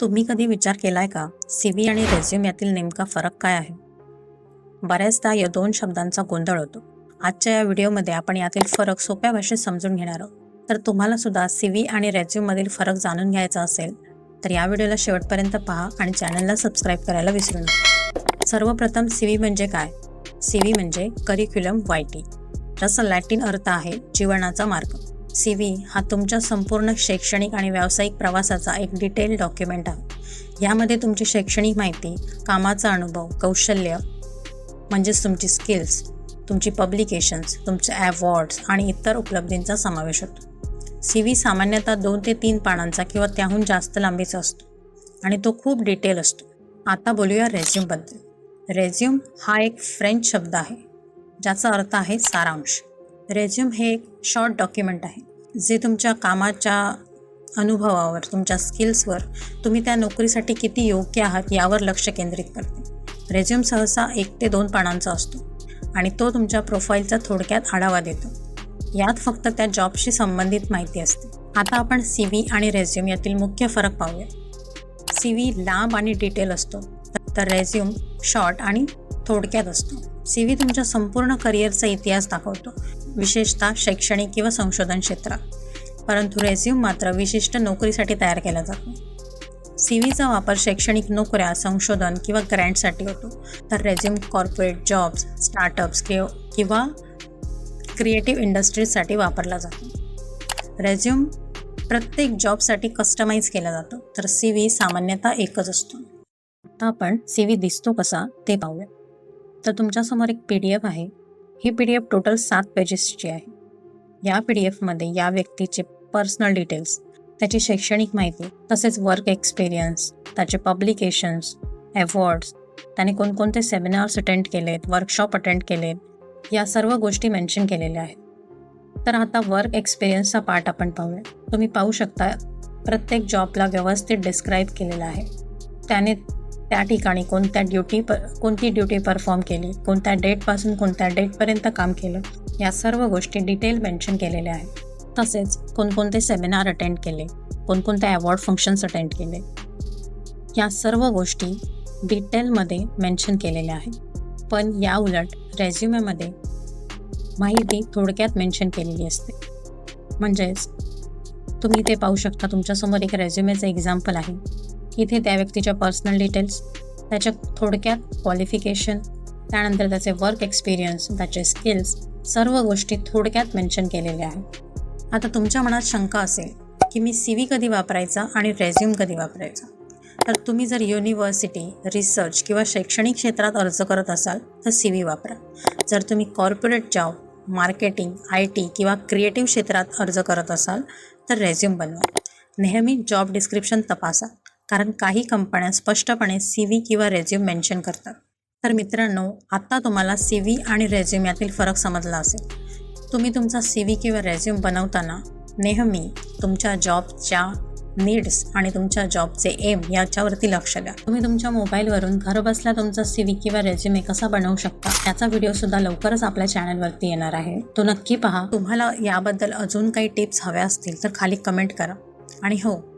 तुम्ही कधी विचार केलाय का? सी व्ही आणि रेझ्युम यातील नेमका फरक काय आहे? बऱ्याचदा या दोन शब्दांचा गोंधळ होतो. आजच्या या व्हिडिओमध्ये आपण यातील फरक सोप्या भाषेत समजून घेणार आहोत. तर तुम्हाला सुद्धा सी व्ही आणि रेझ्युममधील फरक जाणून घ्यायचा असेल तर या व्हिडिओला शेवटपर्यंत पहा आणि चॅनलला सबस्क्राईब करायला विसरू नका. सर्वप्रथम सी व्ही म्हणजे काय? सी व्ही म्हणजे करिक्युलम वायटी जसं लॅटिन अर्थ आहे जीवनाचा मार्ग. सी व्ही हा तुमच्या संपूर्ण शैक्षणिक आणि व्यावसायिक प्रवासाचा एक डिटेल डॉक्युमेंट आहे. यामध्ये तुमची शैक्षणिक माहिती कामाचा अनुभव कौशल्य म्हणजेच तुमची स्किल्स तुमची पब्लिकेशन्स तुमचे अवॉर्ड्स आणि इतर उपलब्धींचा समावेश होतो. सी व्ही सामान्यतः दोन ते तीन पानांचा किंवा त्याहून जास्त लांबीचा असतो आणि तो खूप डिटेल असतो. आता बोलूया रेझ्युमबद्दल रेझ्युम हा एक फ्रेंच शब्द आहे ज्याचा अर्थ आहे सारांश. रेझ्युम हे एक शॉर्ट डॉक्युमेंट आहे जे तुमच्या कामाच्या अनुभवावर तुमच्या स्किल्सवर तुम्ही त्या नोकरीसाठी किती योग्य आहात यावर लक्ष केंद्रित करते. रेझ्युम सहसा एक ते दोन पानांचा असतो आणि तो तुमच्या प्रोफाईलचा थोडक्यात आढावा देतो. यात फक्त त्या जॉबशी संबंधित माहिती असते. आता आपण सी व्ही आणि रेझ्युम यातील मुख्य फरक पाहूया. सी व्ही लांब आणि डिटेल असतो तर रेझ्युम शॉर्ट आणि थोडक्यात असतो. सी व्ही तुमच्या संपूर्ण करिअरचा इतिहास दाखवतो. विशेषतः शैक्षणिक किंवा संशोधन क्षेत्रात. परंतु रेझ्यूम मात्र विशिष्ट नोकरीसाठी तयार केला जातो. सी व्हीचा वापर शैक्षणिक नोकऱ्या संशोधन किंवा ग्रँटसाठी होतो. तर रेझ्यूम कॉर्पोरेट जॉब्स स्टार्टअप्स किंवा क्रिएटिव्ह इंडस्ट्रीजसाठी वापरला जातो. रेझ्यूम प्रत्येक जॉबसाठी कस्टमाइज केला जातो. तर सी व्ही सामान्यतः एकच असतो. आता आपण सी व्ही दिसतो कसा ते पाहूया. तर तुमच्यासमोर एक पी डी एफ आहे. ही पी डी एफ टोटल सात पेजेसची आहे. या पी डी एफमध्ये या व्यक्तीचे पर्सनल डिटेल्स त्याची शैक्षणिक माहिती तसेच वर्क एक्सपिरियन्स त्याचे पब्लिकेशन्स अवॉर्ड्स त्याने कोणकोणते सेमिनार्स अटेंड केलेत वर्कशॉप अटेंड केलेत या सर्व गोष्टी मेन्शन केलेल्या आहेत. तर आता वर्क एक्सपिरियन्सचा पार्ट आपण पाहूया. तुम्ही पाहू शकता प्रत्येक जॉबला व्यवस्थित डिस्क्राईब केलेला आहे. त्याने त्या ठिकाणी कोणत्या ड्युटी प कोणती ड्युटी परफॉर्म केली कोणत्या डेटपासून कोणत्या डेटपर्यंत काम केलं या सर्व गोष्टी डिटेल मेन्शन केलेल्या आहेत. तसेच कोणकोणते सेमिनार अटेंड केले कोणकोणते अवॉर्ड फंक्शन्स अटेंड केले या सर्व गोष्टी डिटेलमध्ये मेन्शन केलेल्या आहेत. पण या उलट रेझ्युमेमध्ये माहिती थोडक्यात मेन्शन केलेली असते. म्हणजेच तुम्ही ते पाहू शकता तुमच्यासमोर एक रेझ्युमेचं एक्झाम्पल आहे. इथे त्या व्यक्तीच्या पर्सनल डिटेल्स त्याच्या थोडक्यात क्वालिफिकेशन त्यानंतर त्याचे वर्क एक्सपिरियन्स त्याचे स्किल्स सर्व गोष्टी थोडक्यात मेन्शन केलेल्या आहेत. आता तुमच्या मनात शंका असेल की मी सी व्ही कधी वापरायचा आणि रेझ्युम कधी वापरायचा? तर तुम्ही जर युनिव्हर्सिटी रिसर्च किंवा शैक्षणिक क्षेत्रात अर्ज करत असाल तर सी व्ही वापरा. जर तुम्ही corporate job marketing I T किंवा क्रिएटिव्ह क्षेत्रात अर्ज करत असाल तर रेझ्युम बनवा. नेहमी जॉब डिस्क्रिप्शन तपासा. कारण काही कंपन्या स्पष्टपणे सी व्ही किंवा रेझ्युम मेन्शन करतात. तर मित्रांनो आत्ता तुम्हाला सी व्ही आणि रेझ्युम यातील फरक समजला असेल. तुम्ही तुमचा सी व्ही किंवा रेझ्युम बनवताना नेहमी तुमच्या जॉबच्या नीड्स आणि तुमच्या जॉबचे एम याच्यावरती लक्ष द्या. तुम्ही तुमच्या मोबाईलवरून घरबसल्या तुमचा सी व्ही किंवा रेझ्युमे कसा बनवू शकता याचा व्हिडिओसुद्धा लवकरच आपल्या चॅनलवरती येणार आहे. तो नक्की पहा. तुम्हाला याबद्दल अजून काही टिप्स हव्या असतील तर खाली कमेंट करा. आणि हो